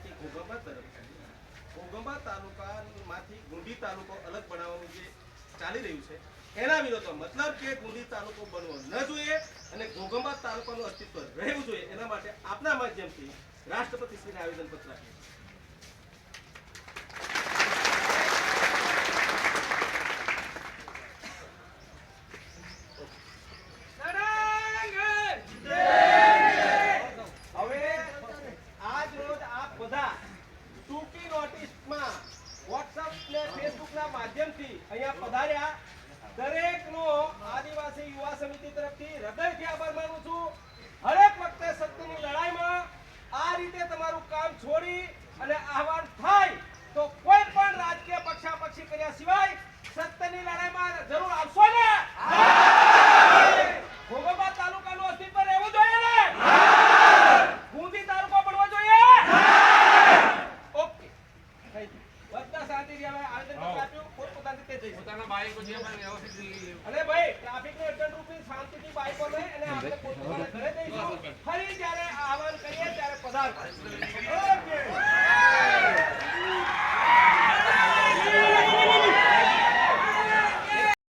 માંથી ઘોઘંબા તરફ ઘોઘંબા તાલુકામાંથી ગુંડી તાલુકો અલગ બનાવવાનું જે ચાલી રહ્યું છે, એના વિરોધમાં મતલબ કે ગુંડી તાલુકો બનવો ન જોઈએ અને ઘોઘંબા તાલુકાનું અસ્તિત્વ રહેવું જોઈએ, એના માટે આપના માધ્યમથી રાષ્ટ્રપતિ શ્રીને આવેદનપત્ર આપ્યું માધ્યમથી અહીંયા પધાર્યા દરેકનો આદિવાસી યુવા સમિતિ તરફથી હૃદયથી આભાર માનું છું. હરેક વખતે સત્યની લડાઈમાં આ રીતે તમારું કામ છોડી અને આહવાન થાય તો કોઈ પણ રાજકીય પક્ષાપક્ષી કર્યા સિવાય સત્યની લડાઈમાં જરૂર આવશો ને ભોગોબા તાલુકાનું અસ્તિત્વ રહેવું જોઈએ ને ગુંદી તાલુકો બનવો જોઈએ ઓકે થઈ ગયું. બધા શાંતિથી હવે આવેદનપત્ર આપ્યું પોતપોતાની રીતે જઈ શકો. પોતાના બાઈકો જે પણ વ્યવસ્થિત લઈ લેવું. અને ભાઈ ટ્રાફિકને અડચણ અને આપણે જ્યારે આહવાન કરીએ ત્યારે પધારજો